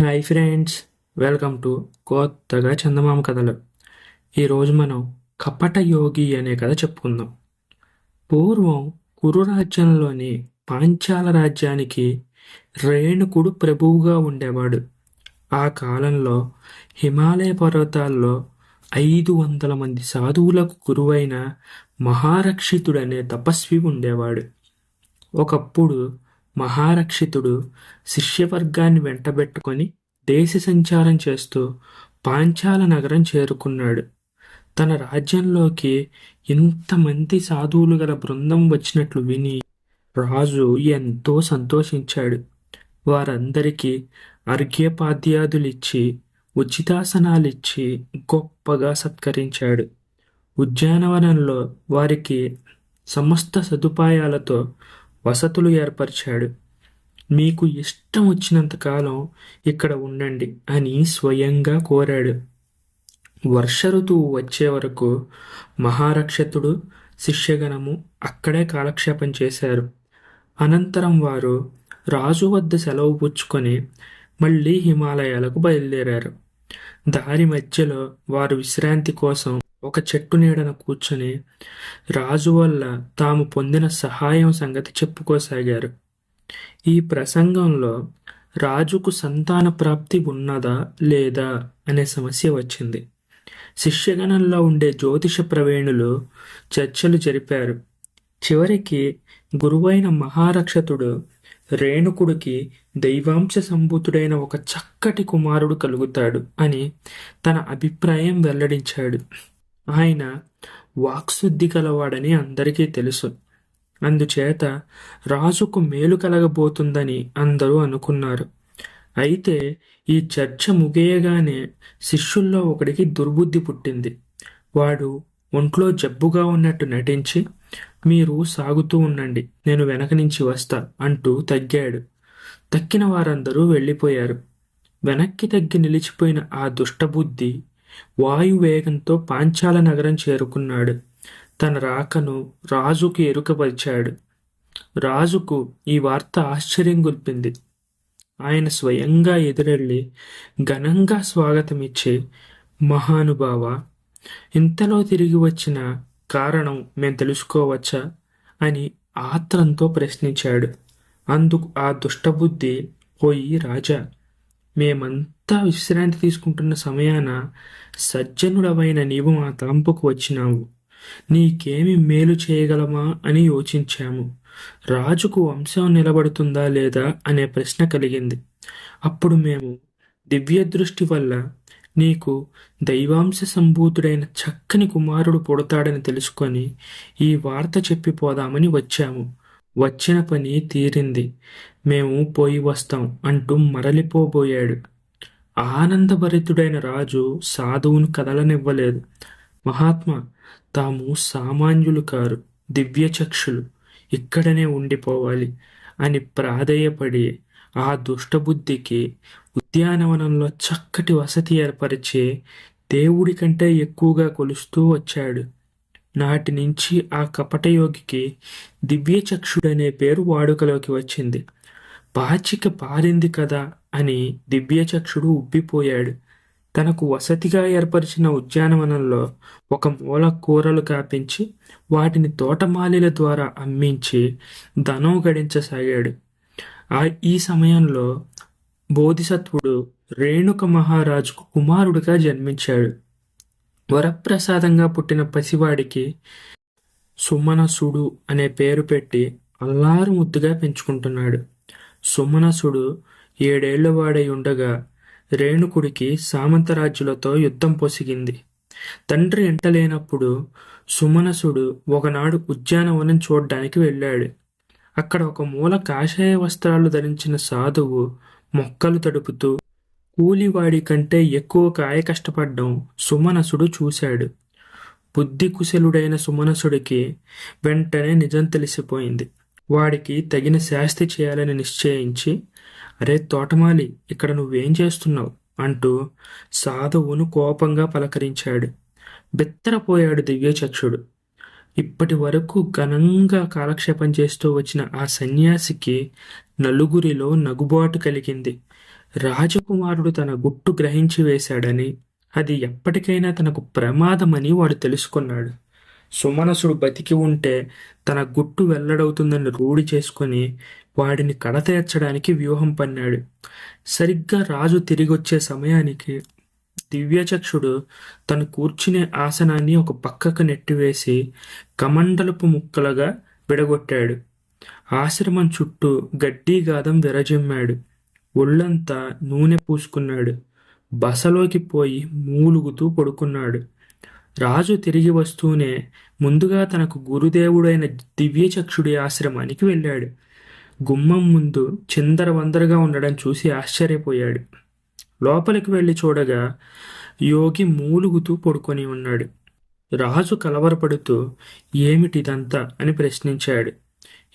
Hi friends welcome to కొత్తగా చందమామ కథలు. ఈరోజు మనం కపట యోగి అనే కథ చెప్పుకుందాం. పూర్వం కురు రాజ్యంలోని పాంచాల రాజ్యానికి రేణుకుడు ప్రభువుగా ఉండేవాడు. ఆ కాలంలో హిమాలయ పర్వతాల్లో ఐదు వందల మంది సాధువులకు గురువైన మహారక్షితుడనే తపస్వి ఉండేవాడు. ఒకప్పుడు మహారక్షితుడు శిష్యవర్గాన్ని వెంటబెట్టుకొని దేశ సంచారం చేస్తూ పాంచాల నగరం చేరుకున్నాడు. తన రాజ్యంలోకి ఇంతమంది సాధువులు గల బృందం వచ్చినట్లు విని రాజు ఎంతో సంతోషించాడు. వారందరికీ అర్ఘ్యపాద్యాదులిచ్చి ఉచితాసనాలిచ్చి గొప్పగా సత్కరించాడు. ఉద్యానవనంలో వారికి సమస్త సదుపాయాలతో వసతులు ఏర్పరిచాడు. మీకు ఇష్టం వచ్చినంత కాలం ఇక్కడ ఉండండి అని స్వయంగా కోరాడు. వర్ష ఋతువు వచ్చే వరకు మహారక్షతుడు శిష్యగణము అక్కడే కాలక్షేపం చేశారు. అనంతరం వారు రాజు వద్ద సెలవు పుచ్చుకొని మళ్ళీ హిమాలయాలకు బయలుదేరారు. దారి మధ్యలో వారు విశ్రాంతి కోసం ఒక చెట్టు నీడన కూర్చొని రాజు వల్ల తాము పొందిన సహాయం సంగతి చెప్పుకోసాగారు. ఈ ప్రసంగంలో రాజుకు సంతాన ప్రాప్తి ఉన్నదా లేదా అనే సమస్య వచ్చింది. శిష్యగణంలో ఉండే జ్యోతిష ప్రవీణులు చర్చలు జరిపారు. చివరికి గురువైన మహారక్షతుడు రేణుకుడికి దైవాంశ సంభూతుడైన ఒక చక్కటి కుమారుడు కలుగుతాడు అని తన అభిప్రాయం వెల్లడించాడు. ఆయన వాక్శుద్ధి కలవాడని అందరికీ తెలుసు. అందుచేత రాజుకు మేలు కలగబోతుందని అందరూ అనుకున్నారు. అయితే ఈ చర్చ ముగియగానే శిష్యుల్లో ఒకడికి దుర్బుద్ధి పుట్టింది. వాడు ఒంట్లో జబ్బుగా ఉన్నట్టు నటించి మీరు సాగుతూ ఉండండి నేను వెనక నుంచి వస్తా అంటూ తగ్గాడు. తక్కిన వారందరూ వెళ్ళిపోయారు. వెనక్కి తగ్గి నిలిచిపోయిన ఆ దుష్టబుద్ధి వాయువేగంతో పాంచాల నగరం చేరుకున్నాడు. తన రాకను రాజుకు ఎరుకపరిచాడు. రాజుకు ఈ వార్త ఆశ్చర్యం గుల్పింది. ఆయన స్వయంగా ఎదురెళ్ళి ఘనంగా స్వాగతమిచ్చి మహానుభావ ఇంతలో తిరిగి వచ్చిన కారణం మేము తెలుసుకోవచ్చా అని ఆత్రంతో ప్రశ్నించాడు. అందుకు ఆ దుష్టబుద్ధి పోయి రాజా మేమంతా విశ్రాంతి తీసుకుంటున్న సమయాన సజ్జనుడవైన నీవు మా తలంపుకు వచ్చినావు. నీకేమి మేలు చేయగలమా అని యోచించాము. రాజుకు వంశం నిలబడుతుందా లేదా అనే ప్రశ్న కలిగింది. అప్పుడు మేము దివ్య దృష్టి వల్ల నీకు దైవాంశ సంభూతుడైన చక్కని కుమారుడు పుడతాడని తెలుసుకొని ఈ వార్త చెప్పిపోదామని వచ్చాము. వచ్చిన పని తీరింది. మేము పోయి వస్తాం అంటూ మరలిపోబోయాడు. ఆనందభరితుడైన రాజు సాధువును కదలనివ్వలేదు. మహాత్మా తాము సామాన్యులు కారు దివ్యచక్షులు. ఇక్కడనే ఉండిపోవాలి అని ప్రాధేయపడి ఆ దుష్టబుద్ధికి ఉద్యానవనంలో చక్కటి వసతి ఏర్పరిచి దేవుడి కంటే ఎక్కువగా కొలుస్తూ వచ్చాడు. నాటి నుంచి ఆ కపటయోగికి దివ్యచక్షుడనే పేరు వాడుకలోకి వచ్చింది. పాచిక పారింది కదా అని దివ్యచక్షుడు ఉబ్బిపోయాడు. తనకు వసతిగా ఏర్పరిచిన ఉద్యానవనంలో ఒక మూల కూరలు కాపించి వాటిని తోటమాలిల ద్వారా అమ్మించి ధనం గడించసాగాడు. ఆ ఈ సమయంలో బోధిసత్వుడు రేణుక మహారాజుకు కుమారుడిగా జన్మించాడు. వరప్రసాదంగా పుట్టిన పసివాడికి సుమనసుడు అనే పేరు పెట్టి అల్లారు ముద్దుగా పెంచుకుంటున్నాడు. సుమనసుడు ఏడేళ్ళ వాడై ఉండగా రేణుకుడికి సామంతరాజులతో యుద్ధం పొసిగింది. తండ్రి ఎంటలేనప్పుడు సుమనసుడు ఒకనాడు ఉద్యానవనం చూడ్డానికి వెళ్ళాడు. అక్కడ ఒక మూల కాషాయ వస్త్రాలు ధరించిన సాధువు మొక్కలు తడుపుతూ కూలివాడి కంటే ఎక్కువ కాయ కష్టపడ్డం సుమనసుడు చూశాడు. బుద్ధి కుశలుడైన సుమనసుడికి వెంటనే నిజం తెలిసిపోయింది. వాడికి తగిన శాస్తి చేయాలని నిశ్చయించి అరే తోటమాలి ఇక్కడ నువ్వేం చేస్తున్నావు? అంటూ సాధువును కోపంగా పలకరించాడు. బెత్తరపోయాడు దివ్యచక్షుడు. ఇప్పటి వరకు ఘనంగా కాలక్షేపం చేస్తూ వచ్చిన ఆ సన్యాసికి నలుగురిలో నగుబాటు కలిగింది. రాజకుమారుడు తన గుట్టు గ్రహించి వేశాడని అది ఎప్పటికైనా తనకు ప్రమాదమని వాడు తెలుసుకున్నాడు. సుమనసుడు బతికి ఉంటే తన గుట్టు వెల్లడవుతుందని రూఢి చేసుకొని వాడిని కడతేర్చడానికి వ్యూహం పన్నాడు. సరిగ్గా రాజు తిరిగొచ్చే సమయానికి దివ్యచక్షుడు తను కూర్చునే ఆసనాన్ని ఒక పక్కకు నెట్టివేసి కమండలపు ముక్కలుగా విడగొట్టాడు. ఆశ్రమం చుట్టూ గడ్డి గాదం విరజిమ్మాడు. ఒళ్ళంతా నూనె పూసుకున్నాడు. బసలోకి పోయి మూలుగుతూ పడుకున్నాడు. రాజు తిరిగి వస్తూనే ముందుగా తనకు గురుదేవుడైన దివ్యచక్షుడి ఆశ్రమానికి వెళ్ళాడు. గుమ్మం ముందు చిందరవందరగా ఉండడం చూసి ఆశ్చర్యపోయాడు. లోపలికి వెళ్ళి చూడగా యోగి మూలుగుతూ పడుకొని ఉన్నాడు. రాజు కలవరపడుతూ ఏమిటిదంతా అని ప్రశ్నించాడు.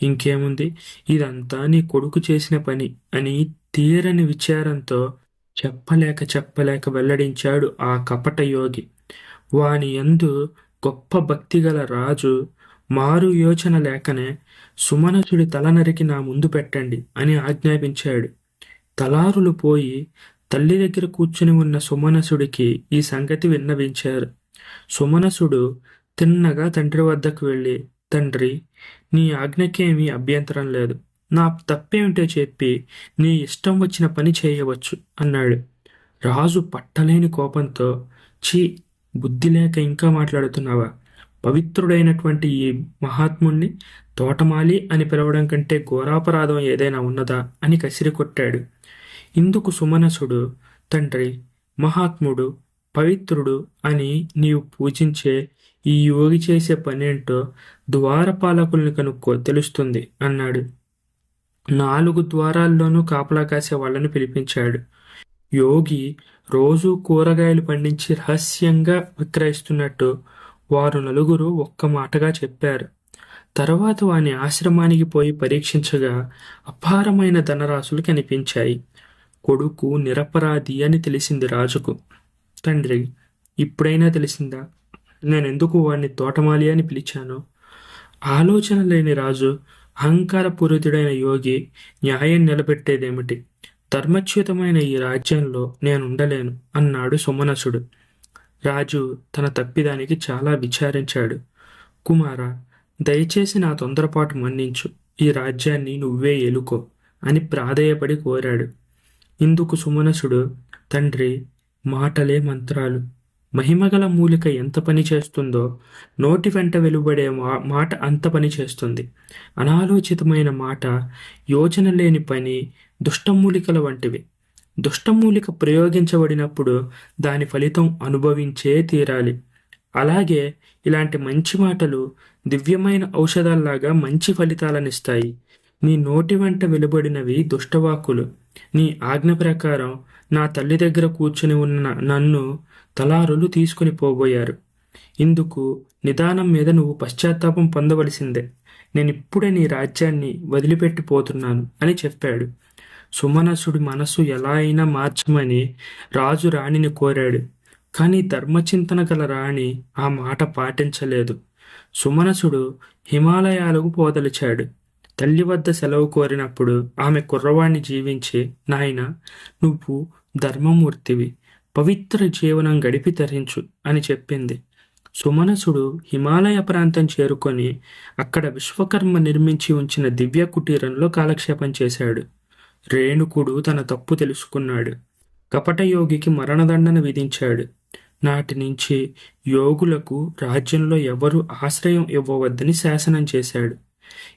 ఇంకేముంది? ఇదంతా నీ కొడుకు చేసిన పని అని తీరని విచారంతో చెప్పలేక చెప్పలేక వెల్లడించాడు ఆ కపట యోగి. వాని యందు గొప్ప భక్తిగల రాజు మారు యోచన లేకనే సుమనసుడి తల నరికి నా ముందు పెట్టండి అని ఆజ్ఞాపించాడు. తలారులు పోయి తల్లి దగ్గర కూర్చుని ఉన్న సుమనసుడికి ఈ సంగతి విన్నవించారు. సుమనసుడు తిన్నగా తండ్రి వద్దకు వెళ్ళి తండ్రి నీ ఆజ్ఞకేమీ అభ్యంతరం లేదు. నా తప్పేమిటో చెప్పి నీ ఇష్టం వచ్చిన పని చేయవచ్చు అన్నాడు. రాజు పట్టలేని కోపంతో చీ బుద్ధి లేక ఇంకా మాట్లాడుతున్నావా? పవిత్రుడైనటువంటి ఈ మహాత్ముణ్ణి తోటమాలి అని పిలవడం కంటే ఘోరాపరాధం ఏదైనా ఉన్నదా అని కసిరి కొట్టాడు ఇందుకు సుమనసుడు తండ్రి మహాత్ముడు పవిత్రుడు అని నీవు పూజించే ఈ యోగి చేసే పనేంటో ద్వారపాలకుల్ని కనుక్కో తెలుస్తుంది అన్నాడు. నాలుగు ద్వారాల్లోనూ కాపలా కాసే వాళ్ళని పిలిపించాడు. యోగి రోజు కూరగాయలు పండించి రహస్యంగా విక్రయిస్తున్నట్టు వారు నలుగురు ఒక్క మాటగా చెప్పారు. తర్వాత వాని ఆశ్రమానికి పోయి పరీక్షించగా అపారమైన ధనరాశులు కనిపించాయి. కొడుకు నిరపరాధి అని తెలిసింది రాజుకు. తండ్రి ఇప్పుడైనా తెలిసిందా? నేను ఎందుకు వాడిని తోటమాలి అని పిలిచాను? ఆలోచన లేని రాజు అహంకారపూరితుడైన యోగి న్యాయం నిలబెట్టేదేమిటి? ధర్మచ్యుతమైన ఈ రాజ్యంలో నేనుండలేను అన్నాడు సుమనసుడు. రాజు తన తప్పిదానికి చాలా విచారించాడు. కుమార దయచేసి నా తొందరపాటు మన్నించు. ఈ రాజ్యాన్ని నువ్వే ఎలుకో అని ప్రాధేయపడి కోరాడు. ఇందుకు సుమనసుడు తండ్రి మాటలే మంత్రాలు. మహిమగల మూలిక ఎంత పని చేస్తుందో నోటి వెంట వెలువడే మాట అంత పని చేస్తుంది. అనాలోచితమైన మాట యోచన లేని పని దుష్టమూలికల వంటివి. దుష్టమూలిక ప్రయోగించబడినప్పుడు దాని ఫలితం అనుభవించే తీరాలి. అలాగే ఇలాంటి మంచి మాటలు దివ్యమైన ఔషధాల్లాగా మంచి ఫలితాలనిస్తాయి. నీ నోటి వెంట వెలువడినవి దుష్టవాక్కులు. నీ ఆజ్ఞ ప్రకారం నా తల్లి దగ్గర కూర్చుని ఉన్న నన్ను తలారులు తీసుకుని పోబోయారు. ఇందుకు నిదానం మీద నువ్వు పశ్చాత్తాపం పొందవలసిందే. నేను ఇప్పుడే నీ రాజ్యాన్ని వదిలిపెట్టిపోతున్నాను అని చెప్పాడు. సుమనసుడి మనస్సు ఎలా అయినా మార్చమని రాజు రాణిని కోరాడు. కానీ ధర్మచింతన గల రాణి ఆ మాట పాటించలేదు. సుమనసుడు హిమాలయాలకు పోదలిచాడు. తల్లి వద్ద సెలవు కోరినప్పుడు ఆమె కుర్రవాణ్ణి జీవించి నాయన నువ్వు ధర్మమూర్తివి. పవిత్ర జీవనం గడిపి తరించు అని చెప్పింది. సుమనసుడు హిమాలయ ప్రాంతం చేరుకొని అక్కడ విశ్వకర్మ నిర్మించి ఉంచిన దివ్య కుటీరంలో కాలక్షేపం చేశాడు. రేణుకుడు తన తప్పు తెలుసుకున్నాడు. కపటయోగికి మరణదండన విధించాడు. నాటి నుంచి యోగులకు రాజ్యంలో ఎవరు ఆశ్రయం ఇవ్వవద్దని శాసనం చేశాడు.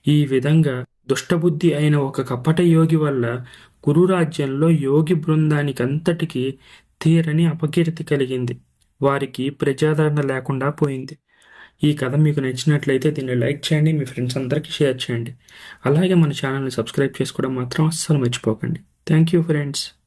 ఈ విధంగా దుష్టబుద్ధి అయిన ఒక కపట యోగి వల్ల కురురాజ్యంలో యోగి బృందానికంతటికీ తీరని అపకీర్తి కలిగింది. వారికి ప్రజాదరణ లేకుండా పోయింది. ఈ కథ మీకు నచ్చినట్లయితే దీన్ని లైక్ చేయండి మీ ఫ్రెండ్స్ అందరికీ షేర్ చేయండి. అలాగే మన ఛానల్ని సబ్స్క్రైబ్ చేసుకోవడం మాత్రం అస్సలు మర్చిపోకండి. Thank you friends.